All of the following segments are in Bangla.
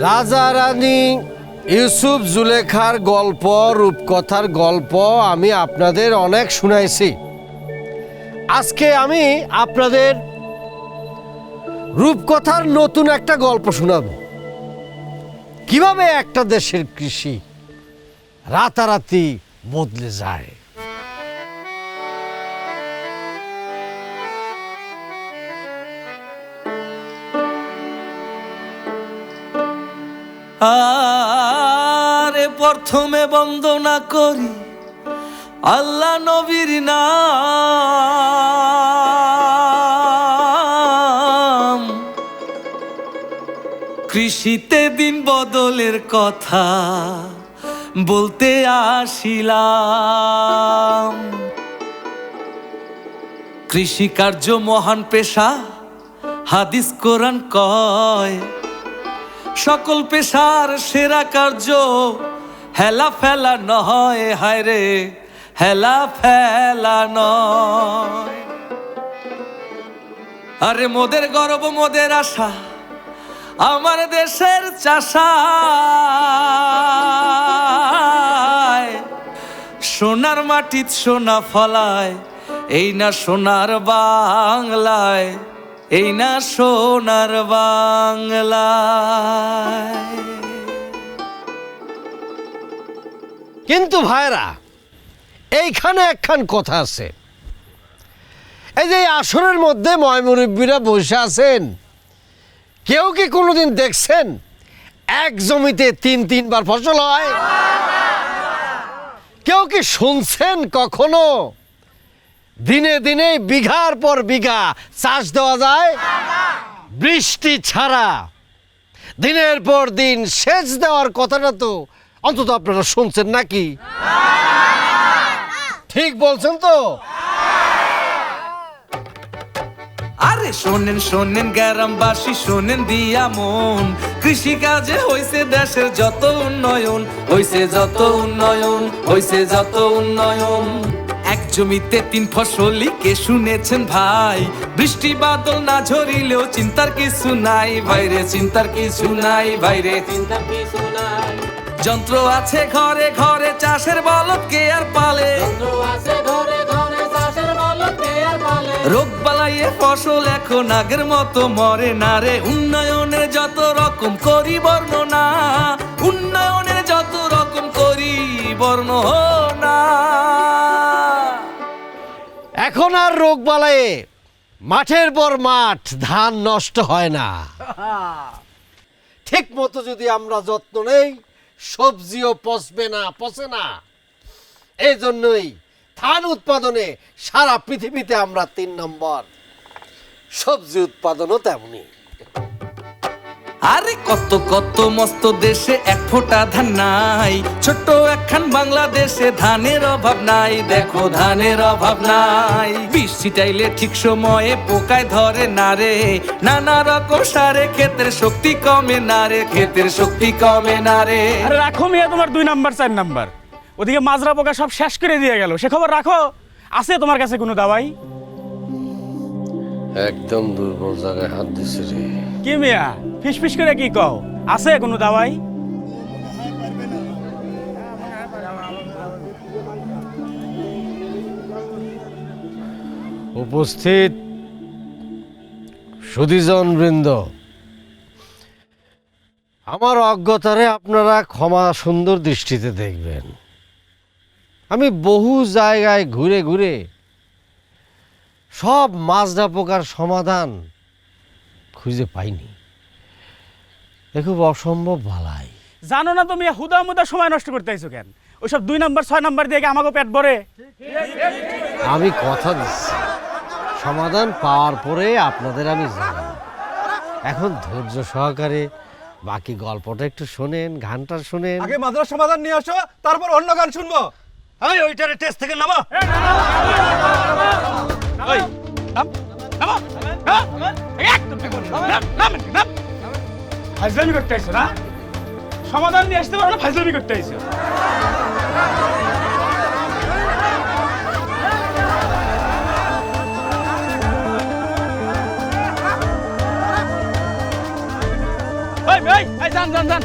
রাজা রানী ইউসুফ জুলেখার গল্প, রূপকথার গল্প আমি আপনাদের অনেক শুনাইছি। আজকে আমি আপনাদের রূপকথার নতুন একটা গল্প শোনাবো। কীভাবে একটা দেশের কৃষি রাতারাতি বদলে যায়? আরে প্রথমে বন্দনা করি আল্লাহ নবীর নাম। কৃষিতে দিন বদলের কথা বলতে আসিলাম। কৃষিকার্য মহান পেশা, হাদিস কোরআন কয় সকল পেশার সেরা কার্য। হেলা ফেলা নয়, হায় রে, হেলা ফেলা নয়। আরে মোদের গর্ব, মোদের আশা, আমার দেশের চাষা সোনার মাটিত সোনা ফলায়, এই না সোনার বাংলায়। এই না সোনার বাংলায়। কিন্তু ভাইরা, এইখানে একখান কথা আছে। এই যে আসরের মধ্যে ময়মুরব্বীরা বসে আছেন, কেউ কি কোনোদিন দেখছেন? এক জমিতে তিন তিনবার ফসল হয়? কেউ কি শুনছেন কখনো? দিনে দিনে বিঘার পর বিঘা চাষ দেওয়া যায়, বৃষ্টি ছাড়া। দিনের পর দিন সেচ দেওয়ার কথাটা তো অন্তত আপনারা শুনছেন নাকি? ঠিক বলছেন তো? আরে শোনেন শোনেন গ্রামবাসী, শোনেন দিয়া মন। কৃষি কাজে হইছে দেশের যত উন্নয়ন, হইছে যত উন্নয়ন, হইছে যত উন্নয়ন। জমিতে তিন ফসলি কে শুনেছেন ভাই। বৃষ্টি বাদল না ঝরিলেও চিন্তার কিছু নাই ভাইরে চিন্তার কিছু নাই ভাইরে চিন্তার কিছু নাই। যন্ত্র আছে ঘরে ঘরে চাষের বলদ কে আর পালে? রোগ বালাইয়ে ফসল এখন আগের মতো মরে না রে। উন্নয়নের যত রকম করি বর্ণনা উন্নয়নের যত রকম করি বর্ণনা এখন আর রোগ বালায়ে মাঠের পর মাঠ, ধান নষ্ট হয় না। ঠিক মতো যদি আমরা যত্ন নেই, সবজিও পচবে না, পচে না। এই জন্যই ধান উৎপাদনে সারা পৃথিবীতে আমরা তিন নম্বর। সবজি উৎপাদনও তেমনি আরে কত কত মস্ত দেশে এক ফোঁটা ধান নাই। ছোট্ট একখান বাংলাদেশে ধানের অভাব নাই দেখো ধানের অভাব নাই। বৃষ্টি চাইলে ঠিক সময়ে পোকায় ধরে না রে। নানা রকম সারে ক্ষেতের শক্তি কমে না রে ক্ষেতের শক্তি কমে না রে। আরে রাখো মিয়া তোমার দুই নাম্বার চার নাম্বার। ওদিকে মাজরা পোকা সব শেষ করে দিয়ে গেল। সে খবর রাখো আছে তোমার কাছে কোনো দাওয়াই? একদম দুর্বল জায়গায় হাত দিছে রে। কি মিয়া? ফিস ফিস করে কি কও? আছে কোনো দাওয়াই? উপস্থিত সুদীজন বৃন্দ। আমার অজ্ঞতারে আপনারা ক্ষমা সুন্দর দৃষ্টিতে দেখবেন। আমি বহু জায়গায় ঘুরে ঘুরে সব মাজরা পোকার সমাধান খুঁজে পাইনি। এ খুব অসম্ভব ভালাই। জানো না তুমি হুদা মুদা সময় নষ্ট করতে আইছো কেন? ওইসব দুই নাম্বার ছয় নাম্বার দিয়ে কি আমাকে পেট ভরে? আমি কথা দিচ্ছি। সমাধান পাওয়ার পরে আপনাদের আমি জানাব। এখন ধৈর্য সহকারে বাকি গল্পটা একটু শোনেন গানটা শোনেন। আগে মাদ্রাস সমাধান নিয়ে আসো তারপর অন্য গান শুনব। এই ওইটারে টেস্ট থেকে নামা। ওই, নাম, নামো, হ্যাঁ? একদম ঠিক বলছো। নাম, নাম, নাম। ফাজলামি করতে আইছো না? সমাধান নিয়ে আসতে পারো না, ফাজলামি করতে আইছো? যান যান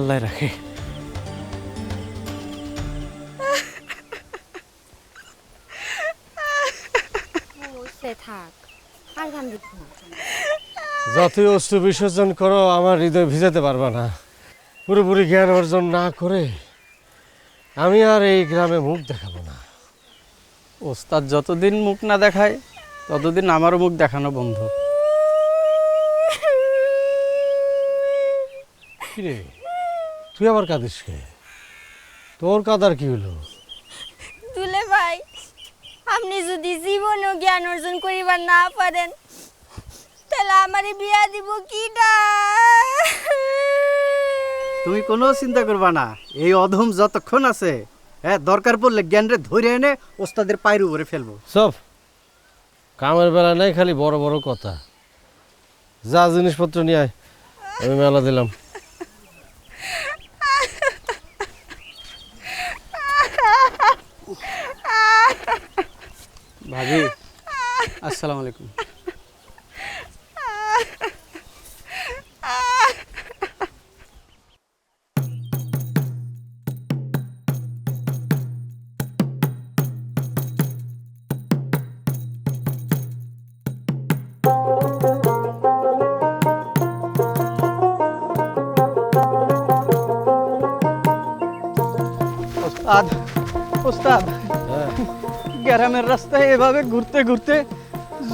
আল্লাহ রাখে। যতই অস্ত্র বিসর্জন করো আমার হৃদয় ভিজাতে পারবে না। পুরোপুরি জ্ঞান অর্জন না করে আমি আর এই গ্রামে মুখ দেখাবো না। ওস্তাদ যতদিন মুখ না দেখায় ততদিন আমারও মুখ দেখানো বন্ধ। কিরে তুই আবার কাঁদিস কে? তোর কাদার কি হলো? দুলে ভাই আপনি যদি জীবনেও জ্ঞান অর্জন করিবার না পারেন আমারে বিয়া দিব তুমি কোনো চিন্তা করবা না এই অধম যতক্ষণ আছে হ্যাঁ দরকার পড়লে জ্ঞানরে ধরে এনে ওস্তাদের পায়ের উপরে ফেলব। সব কামের বেলা নাই খালি বড় বড় কথা। যা জিনিসপত্র নিয়ে আয় আমি মেলা দিলাম। ভাবি আসসালামু আলাইকুম। ওস্তাদ ওস্তাদ গ্রামের রাস্তায় এভাবে ঘুরতে ঘুরতে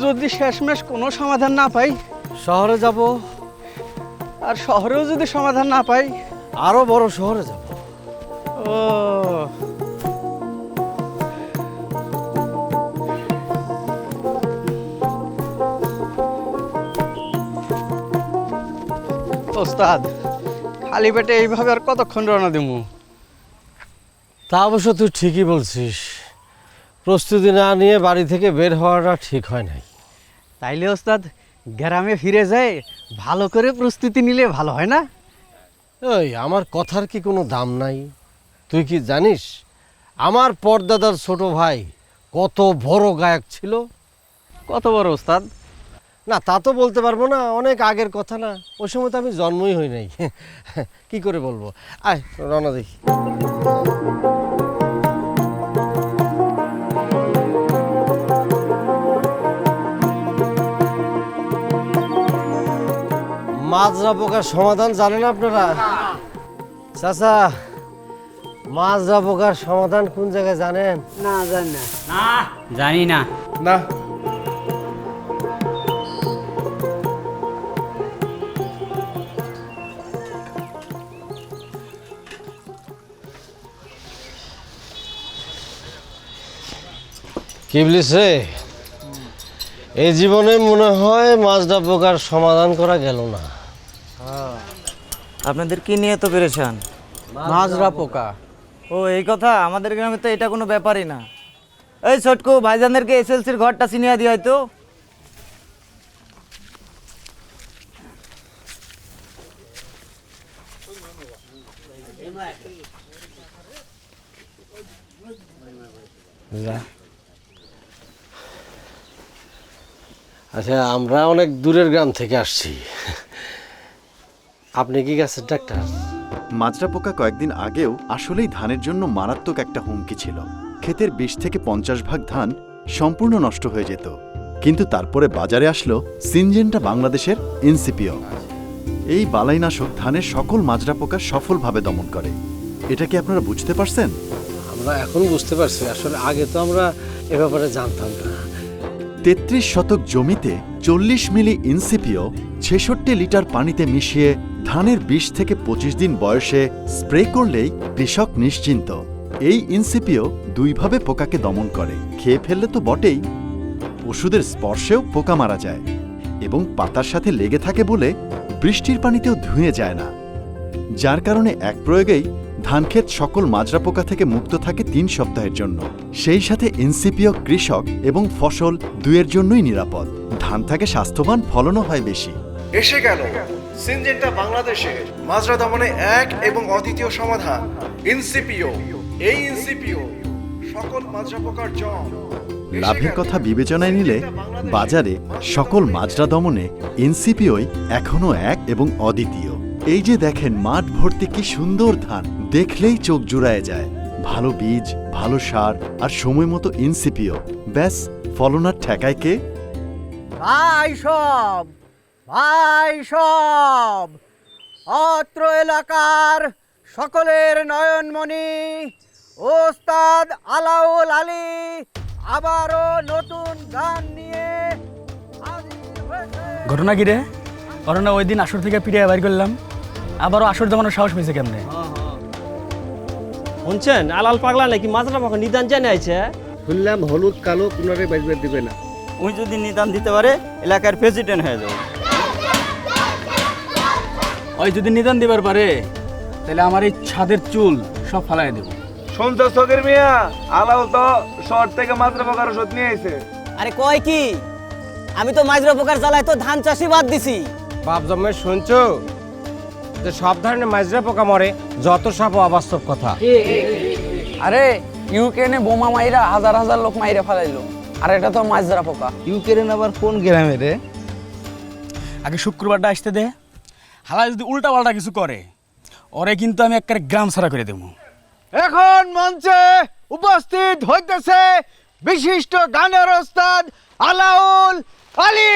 যদি শেষমেশ কোনো সমাধান না পাই শহরে যাব। আর শহরেও যদি সমাধান না পাই আরও বড় শহরে যাব। ও। ওস্তাদ খালি পেটে এইভাবে আর কতক্ষণ রওনা দেবো তা অবশ্য তুই ঠিকই বলছিস। প্রস্তুতি না নিয়ে বাড়ি থেকে বের হওয়াটা ঠিক হয় নাই। তাইলে ওস্তাদ গ্রামে ফিরে যায় ভালো করে প্রস্তুতি নিলে ভালো হয় না? ওই আমার কথার কি কোনো দাম নাই? তুই কি জানিস আমার পর্দাদার ছোট ভাই কত বড় গায়ক ছিল? কত বড় ওস্তাদ? না তা তো বলতে পারব না অনেক আগের কথা না ওই সময় তো আমি জন্মই হই নাই। কি করে বলব? আয় রওনা দেখি মাজরা পোকার সমাধান জানেন আপনারা? চাচা মাজরা পোকার সমাধান কোন জায়গায় জানেন? না জানি না। জানি না। না। কি বলিছে এই জীবনে মনে হয় মাজরা পোকার সমাধান করা গেল না। আপনাদের কি নিয়ে তো পেরেছেন মাজরা পোকা। ও এই কথা? আমাদের গ্রামে তো এটা কোনো ব্যাপারই না। এই ছোটকু ভাইজানদেরকে এসএলসির ঘরটা চিনিয়ে দিয়ে হয়তো। আচ্ছা আমরা অনেক দূরের গ্রাম থেকে আসছি। আপনি কি গাছের ডাক্তার? মাজরা পোকা কয়েকদিন আগেও আসলেই ধানের জন্য মারাত্মক একটা হুমকি ছিল। ক্ষেতের বিশ থেকে পঞ্চাশ ভাগ ধান সম্পূর্ণ নষ্ট হয়ে যেত। কিন্তু তারপরে বাজারে আসলো সিনজেন্টা বাংলাদেশের ইনসিপিও এই বালাইনাশক ধানের সকল মাজরা পোকা সফলভাবে দমন করে। এটা কি আপনারা বুঝতে পারছেন? আমরা এখন বুঝতে পারছি আসলে আগে তো আমরা এ ব্যাপারে জানতাম না। তেত্রিশ শতক জমিতে চল্লিশ মিলি ইনসিপিও ছেষট্টি লিটার পানিতে মিশিয়ে ধানের বিশ থেকে পঁচিশ দিন বয়সে স্প্রে করলেই কৃষক নিশ্চিন্ত। এই ইনসিপিও দুইভাবে পোকাকে দমন করে। খেয়ে ফেললে তো বটেই। ওষুধের স্পর্শেও পোকা মারা যায় এবং পাতার সাথে লেগে থাকে বলে বৃষ্টির পানিতেও ধুয়ে যায় না। যার কারণে এক প্রয়োগেই ধানক্ষেত সকল মাজরা পোকা থেকে মুক্ত থাকে তিন সপ্তাহের জন্য। সেই সাথে এনসিপিও কৃষক এবং ফসল দুয়ের জন্যই নিরাপদ। ধান থাকে স্বাস্থ্যবান, ফলনও হয় বেশি। এসে গেল সিনজেন্টা বাংলাদেশের মাজরা দমনে এক এবং অদ্বিতীয় সমাধান। ইনসিপিও এই এনসিপিও সকল মাজরা পোকার জম লাভের কথা বিবেচনায় নিলে বাজারে সকল মাজরা দমনে এনসিপিওই এখনও এক এবং অদ্বিতীয়। এই যে দেখেন মাঠ ভর্তি কি সুন্দর ধান দেখলেই চোখ জুড়ায় যায়। ভালো বীজ ভালো সার আর সময় মতো এনসিপিও। ব্যাস ফলনার ঠেকায় কে? সব! ভাই সব অত্র এলাকার সকলের নয়নমণি ওস্তাদ আলাউল আলী আবারও নতুন গান নিয়ে ঘটনা কি রে? ঘটনা ওই দিন আসর থেকে পিড়ে বাইর করলাম। আবারও আসর জমানোর সাহস পেয়েছে কেমনে? শুনছেন আলাল পাগলা নাকি মাজরা পাখা নিদান জানে আছে শুনলাম হলুদ কালো কোনারে বাজবে দিবে না। উনি যদি নিদান দিতে পারে এলাকার প্রেসিডেন্ট হয়ে যাবে। ওই যদি নিদান দিবার পারে তাহলে আমার এই ছাদের চুল সব ফালাই দেবো। শুনছো সগের মিয়া? আলাও তো শহর থেকে মাজরা পোকার ওষুধ নিয়ে আইছে। আরে কয় কি? আমি তো মাজরা পোকার জ্বালায় তো ধান চাষই বাদ দিছি। বাপ জন্মে শুনছো? যে সব ধরনের মাজরা পোকা মরে যত সব অবাস্তব কথা। আরে ইউক্রেনে বোমা মাইরা হাজার হাজার লোক মাইরা ফেলাইলো। আর এটা তো মাজরা পোকা। ইউক্রেন আবার কোন গ্রামে রে? আগে শুক্রবারটা আসতে দে। হালা যদি উল্টা পাল্টা কিছু করে ওরে কিন্তু আমি একবারে গ্রাম ছাড়া করে দেবো এখন মঞ্চে উপস্থিত হইতেছে বিশিষ্ট গানের ওস্তাদ আলাউল আলী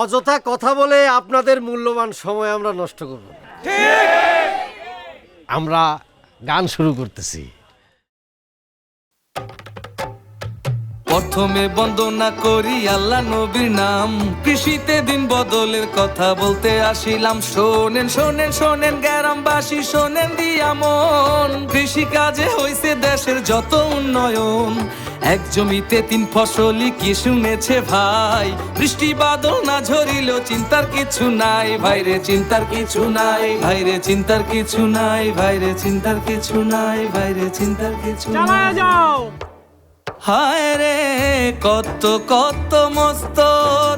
অযথা কথা বলে আপনাদের মূল্যবান সময় আমরা নষ্ট করব না। আমরা গান শুরু করতেছি। প্রথমে বন্দনা করি আল্লাহ নবীর নাম। কৃষিতে দিন বদলের কথা বলতে আসিলাম। শোনেন শোনেন শোনেন গ্রামবাসী, শোনেন দিয়া মন। কৃষি কাজে হইছে দেশের যত উন্নয়ন। এক জমিতে তিন ফসলি কি শুনেছে ভাই? বৃষ্টি বাদল না ঝরিল চিন্তার কিছু নাই। ভাইরে, চিন্তার কিছু নাই। ভাইরে, চিন্তার কিছু নাই। ভাইরে, চিন্তার কিছু নাই। ভাইরে, চিন্তার কিছু নাই। হায় রে, কত কত মস্ত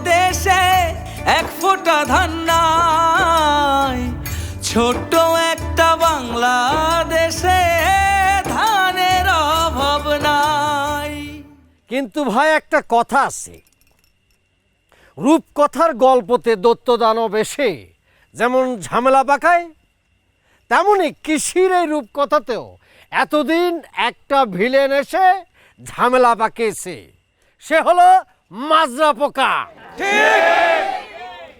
দেশে এক ফোঁটা ধান নাই। ছোট একটা বাংলাদেশে ধানের অভাব নাই। কিন্তু ভাই, একটা কথা আছে। রূপকথার গল্পতে দত্ত দানব এসে যেমন ঝামেলা পাকায়, তেমনি কৃষির এই রূপকথাতেও এতদিন একটা ভিলেন এসে ঝামেলা পাকিয়েছে সে হলো মাজরা পোকা।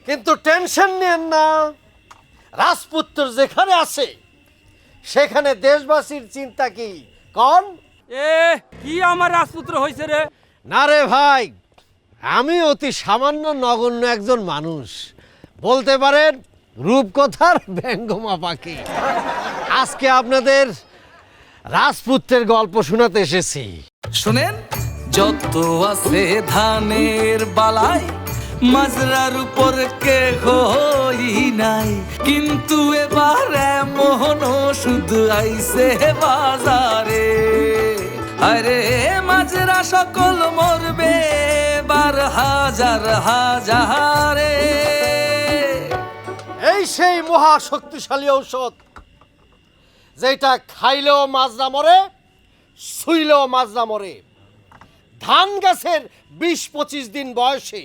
কিন্তু টেনশন নেন না। রাজপুত্র যেখানে আছে সেখানে দেশবাসীর চিন্তা কি? কন? এ কি আমার রাজপুত্র হয়েছে রে? না রে ভাই আমি অতি সামান্য নগণ্য একজন মানুষ। বলতে পারেন রূপকথার ব্যঙ্গমা পাখি। আজকে আপনাদের রাজপুত্রের গল্প শোনাতে এসেছি। শুনেন। যত আছে ধানের বালাই মাজরার উপর কে হই নাই। কিন্তু এবার এমন শুধু আইছে বাজারে। আরে মাজরা সকল মরবে বার হাজার হাজারে। এই সেই মহা শক্তিশালী ঔষধ যেটা খাইলেও মাজরা মরে শুইলেও মাজরা মরে। ধান গাছের বিশ পঁচিশ দিন বয়সে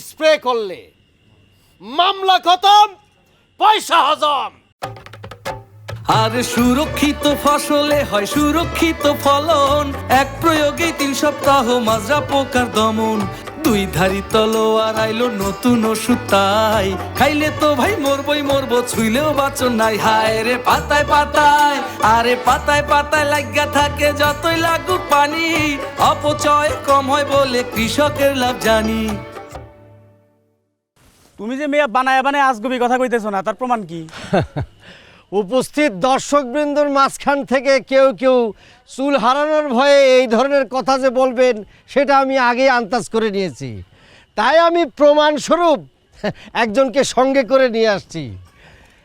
স্প্রে করলে মামলা খতম, পয়সা হজম। আর সুরক্ষিত ফসলে হয় সুরক্ষিত ফলন। এক প্রয়োগে তিন সপ্তাহ মাজরা পোকার দমন। দুই ধারি তলোয়ার আইলো নতুন ওষুধ তাই। খাইলে তো ভাই মরবই মরবো ছুইলেও বাঁচন নাই। হায় রে পাতায় পাতায় আরে পাতায় পাতায় লাগা থাকে যতই লাগুক পানি। অপচয় কম হয় বলে কৃষকের লাভ জানি। তুমি যে মেয়ে বানায় বানায় আজগবি কথা কইতেছো না তার প্রমাণ কি? উপস্থিত দর্শকবৃন্দর মাঝখান থেকে কেউ কেউ চুল হারানোর ভয়ে এই ধরনের কথা যে বলবেন, সেটা আমি আগেই আন্দাজ করে নিয়েছি। তাই আমি প্রমাণস্বরূপ একজনকে সঙ্গে করে নিয়ে আসছি।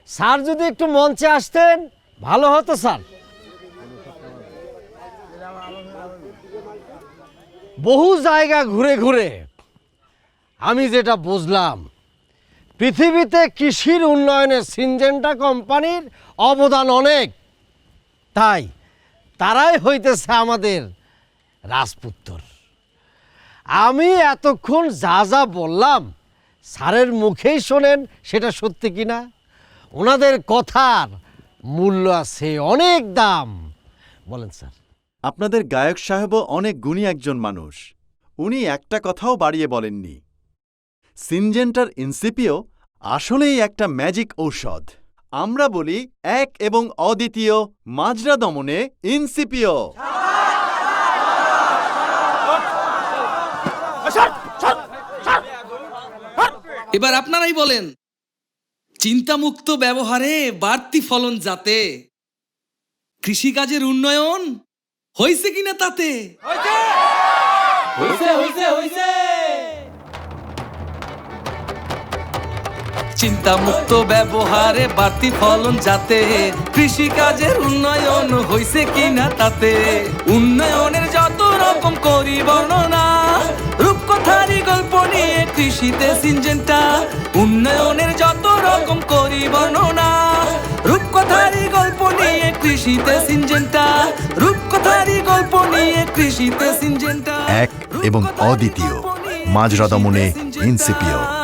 স্যার যদি একটু মঞ্চে আসতেন, ভালো হতো স্যার। বহু জায়গা ঘুরে ঘুরে আমি যেটা বুঝলাম পৃথিবীতে কৃষির উন্নয়নে সিনজেন্টা কোম্পানির অবদান অনেক। তাই তারাই হইতেছে আমাদের রাজপুত্তর। আমি এতক্ষণ যা যা বললাম, স্যারের মুখেই শোনেন সেটা সত্যি কি না ওনাদের কথার মূল্য আছে অনেক দাম। বলেন স্যার। আপনাদের গায়ক সাহেবও অনেক গুণী একজন মানুষ। উনি একটা কথাও বাড়িয়ে বলেননি। সিনজেন্টার ইনসিপিও আসলেই একটা ম্যাজিক ঔষধ। আমরা বলি এক এবং অদ্বিতীয় মাজরা দমনে ইনসিপিও। এবার আপনারাই বলেন চিন্তামুক্ত ব্যবহারে বাড়তি ফলন যাতে কৃষিকাজের উন্নয়ন হয়েছে কিনা তাতে? চিন্তামুক্ত ব্যবহারে বাড়তি ফলন যাতে কৃষিকাজের উন্নয়ন হয়েছে কিনা তাতে। উন্নয়নের যত রকম করি বর্ণনা রূপকথারই গল্প নিয়ে কৃষিতে সিনজেন্টা। উন্নয়নের যত রকম করি বর্ণনা রূপকথারই গল্প নিয়ে কৃষিতে সিনজেন্টা। রূপকথারই গল্প নিয়ে কৃষিতে সিনজেন্টা। এক এবং অদ্বিতীয় মাজরা দমনে ইনসিপিও।